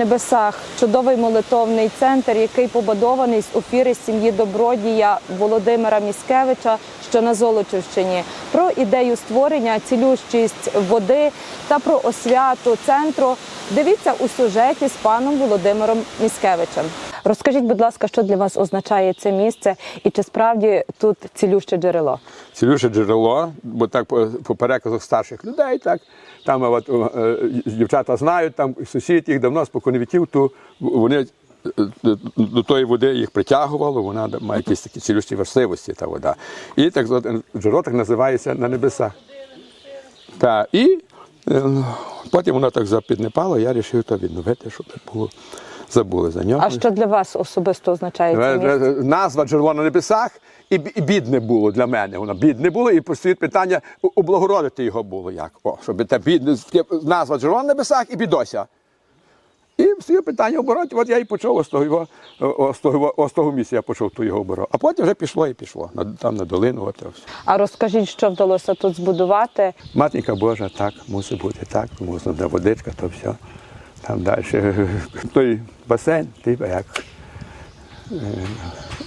небесах чудовий молитовний центр, який побудований з офіри сім'ї добродія Володимира Міскевича, що на Золочівщині, про ідею створення, цілющість води та про освяту центру. Дивіться у сюжеті з паном Володимиром Міскевичем. Розкажіть, будь ласка, що для вас означає це місце, і чи справді тут цілюще джерело? цілюше джерело, бо так по, переказах старших людей, так там от, е, дівчата знають, там сусід їх давно спокон віків, то вони е, до тої води їх притягувало, вона має якісь такі цілющі властивості, та вода. І так джерело так називається на небесах. Та, і е, потім воно так запіднепало, я вирішив то відновити, щоб було забули за нього. А що для вас особисто означає це місце? Е, Назва джерело на небесах і, бідне було для мене. Воно бідне було, і стоїть питання облагородити його було як. О, щоб те бідне назва на небесах і бідося. І стоїть питання обороти, от я і почав з того, його, з того, з того місця я почав ту його оборот. А потім вже пішло і пішло. Там на долину. От, ось. А розкажіть, що вдалося тут збудувати? Матінка Божа, так, мусить бути так, де водичка, то все. Там далі той басейн, типу як е,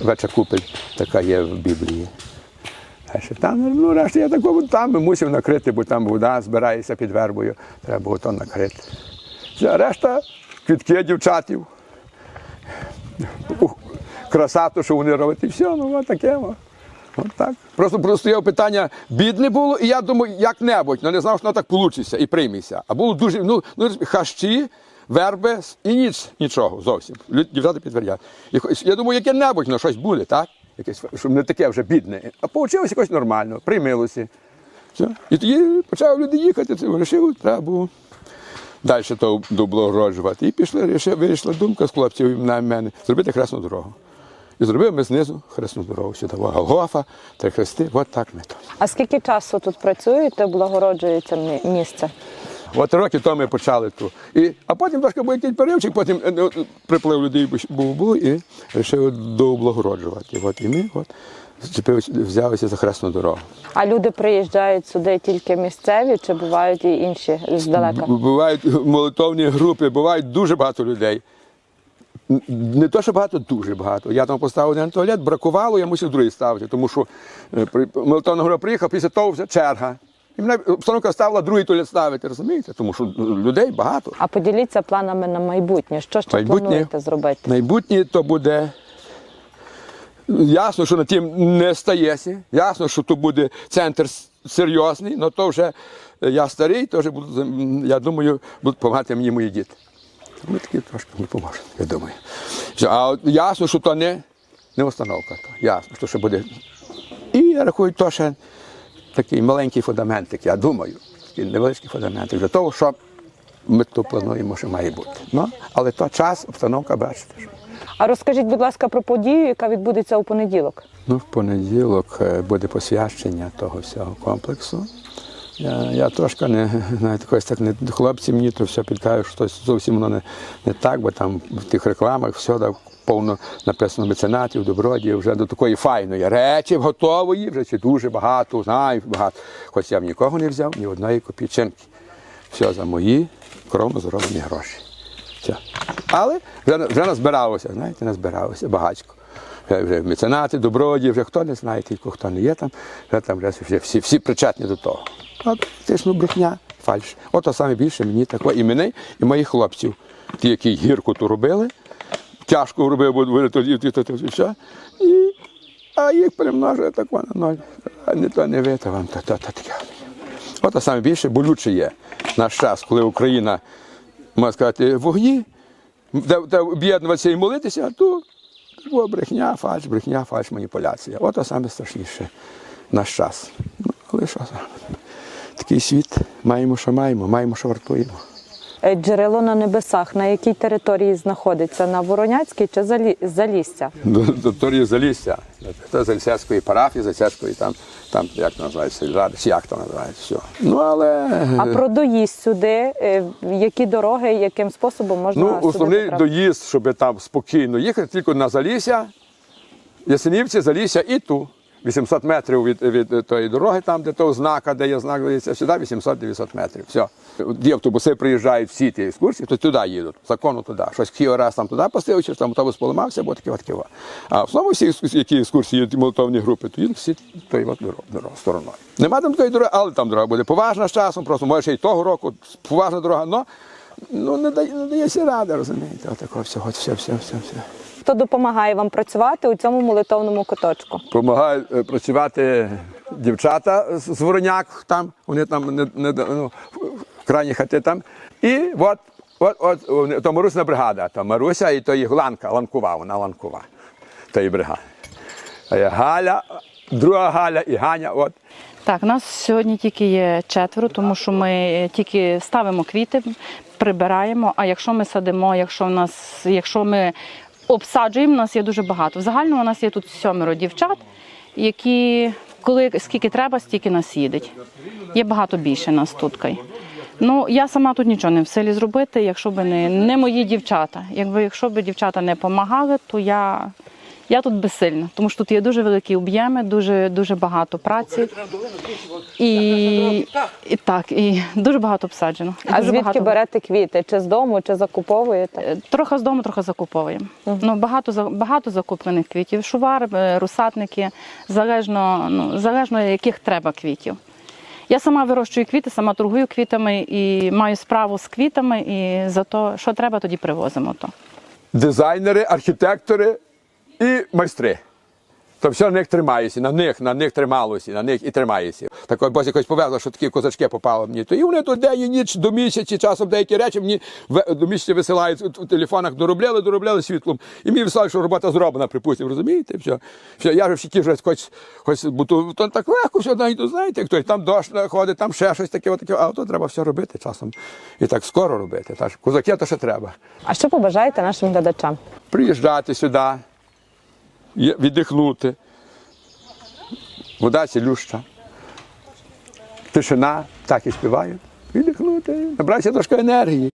веча купель така є в Біблії. Там, ну, решта я такого, там мусив накрити, бо там вода збирається під вербою, треба було то накрити. Все, решта квітки дівчатів. Ух, Краса, то, що вони роблять, і все, ну таке. От так. Просто стояло питання, бідне було, і я думаю, як-небудь, ну не знав, що воно так вийде і прийметься. А було дуже, ну, ну хащі, верби і ніч, нічого зовсім. Дівчата підтвердять. Я думаю, яке-небудь, ну щось буде, так? Якесь, щоб не таке вже бідне. А вийшло якось нормально, приймилося. Все. І тоді почали люди їхати, це вирішили, треба було далі то доблагороджувати. І пішли, вирішила думка з хлопців на мене зробити хресну дорогу. І зробили ми знизу хресну дорогу. Сюди Голгофа, три хрести, от так ми то. А скільки часу тут працюєте, облагороджується місце? От роки то ми почали ту. І, а потім трошки був якийсь переривчик, потім е, ну, приплив людей був, був і вирішили дооблагороджувати. От і ми от, взялися за хресну дорогу. А люди приїжджають сюди тільки місцеві, чи бувають і інші здалека? Бувають молитовні групи, бувають дуже багато людей. Не то, що багато, дуже багато. Я там поставив один туалет, бракувало, я мусив другий ставити, тому що е, при- приїхав, після того вже черга. І мене обстановка ставила другий туалет ставити, розумієте? Тому що людей багато. А поділіться планами на майбутнє. Що ще Майбутнє. плануєте зробити? Майбутнє то буде. Ясно, що на тим не стається. Ясно, що то буде центр серйозний, але то вже е, я старий, то вже буду, я думаю, будуть допомагати мені мої діти. Ми такі трошки мені поможуть, я думаю. А от ясно, що то не, не установка. То. Ясно, що ще буде. І я рахую, то ще такий маленький фундаментик, я думаю, такий невеличкий фундаментик для того, що ми то плануємо, що має бути. Ну, але то час, обстановка, бачите. Що. А розкажіть, будь ласка, про подію, яка відбудеться у понеділок. Ну, в понеділок е, буде посвячення того всього комплексу. Я, я трошки не знаєте, якось так не хлопці мені то все підкажуть, що зовсім воно не, не так, бо там в тих рекламах все так повно написано меценатів, добродіїв, вже до такої файної речі готової, вже чи дуже багато, знаю, багато. Хоч я б нікого не взяв, ні одної копійчинки. Все за мої кровно зароблені гроші. Все. Але вже, вже назбиралося, знаєте, назбиралося багатько. Вже, вже меценати, добродії, вже хто не знає, тільки хто не є там, вже там вже всі, всі, всі причетні до того. От це ж ну брехня, фальш. От саме більше мені тако і мене, і моїх хлопців. Ті, які гірку ту робили, тяжко робив, бо вони тоді то, то, то, все. І, а їх перемножує так на ноль. А не то не ви, то вам то, то, то таке. От саме більше болюче є наш час, коли Україна, можна сказати, в вогні, де, де об'єднуватися і молитися, а то була брехня, фальш, брехня, фальш, маніпуляція. Ото саме страшніше наш час. Ну, але що? Такий світ, маємо, що маємо, маємо, що вартуємо. Е, Джерело на небесах. На якій території знаходиться? На Вороняцькій чи Залі... Залісся? До Залісся, до Залісецької парафії, Залісецької там, там як називається, чи як то називається, все. Ну, але... А про доїзд сюди, е, які дороги, яким способом можна Ну, основний доїзд, щоб там спокійно їхати, тільки на Залісся, Ясенівці, Залісся і ту. 800 метрів від, від тої дороги, там, де того знака, де є знак, сюди 800-900 метрів. Все. Ді автобуси приїжджають всі ті екскурсії, то туди їдуть, закону туди. Щось хіо раз там туди поставив, чи там автобус поламався, бо таке от. А в основному всі які екскурсії, ті молотовні групи, то їдуть всі тою дорогою, стороною. Нема там такої дороги, але там дорога буде поважна з часом, просто може й того року поважна дорога, але ну, не, дає, не дається ради, розумієте, отакого всього, все, все, все, все. Хто допомагає вам працювати у цьому молитовному куточку? Допомагають е, працювати дівчата з Вороняк, там, вони там не, не, ну, в крайні хати там. І от, от, от то Марусина бригада, то Маруся і то їх Ланка, Ланкова, вона Ланкова, то її бригада. А Галя, друга Галя і Ганя, от. Так, нас сьогодні тільки є четверо, тому що ми тільки ставимо квіти, прибираємо. А якщо ми садимо, якщо в нас, якщо ми обсаджуємо, у нас є дуже багато. В загальному у нас є тут сьомеро дівчат, які коли скільки треба, стільки нас їдуть. Є багато більше нас тут. Ну, я сама тут нічого не в силі зробити, якщо б не, не мої дівчата. Якби якщо б дівчата не допомагали, то я, я тут безсильна, тому що тут є дуже великі об'єми, дуже, дуже багато праці. І, і так, і дуже багато обсаджено. А дуже звідки багато... берете квіти? Чи з дому, чи закуповуєте? Е, Трохи з дому, трохи закуповуємо. Ну, багато, багато закуплених квітів. Шувар, е, русатники, залежно, ну, залежно яких треба квітів. Я сама вирощую квіти, сама торгую квітами і маю справу з квітами, і за то, що треба, тоді привозимо то. Дизайнери, архітектори і майстри. То все на них тримається, на них, на них трималося, на них і тримається. Так бось якось повезло, що такі козачки попали мені. То і вони тут день і ніч до місяці, часом деякі речі мені в- до місяця висилають у- телефонах, доробляли, доробляли світлом. І мені висилають, що робота зроблена, припустимо, розумієте? Все. все. Я вже в щиті вже хоч, хоч бо то, то так легко, все навіть, знаєте, хто там дощ ходить, там ще щось таке, отаке, а то треба все робити часом. І так скоро робити. Так, козаки то ще треба А що побажаєте нашим глядачам? приїжджати сюди, віддихнути. Вода цілюща, тишина, так і співають, віддихнути, набратися трошки енергії.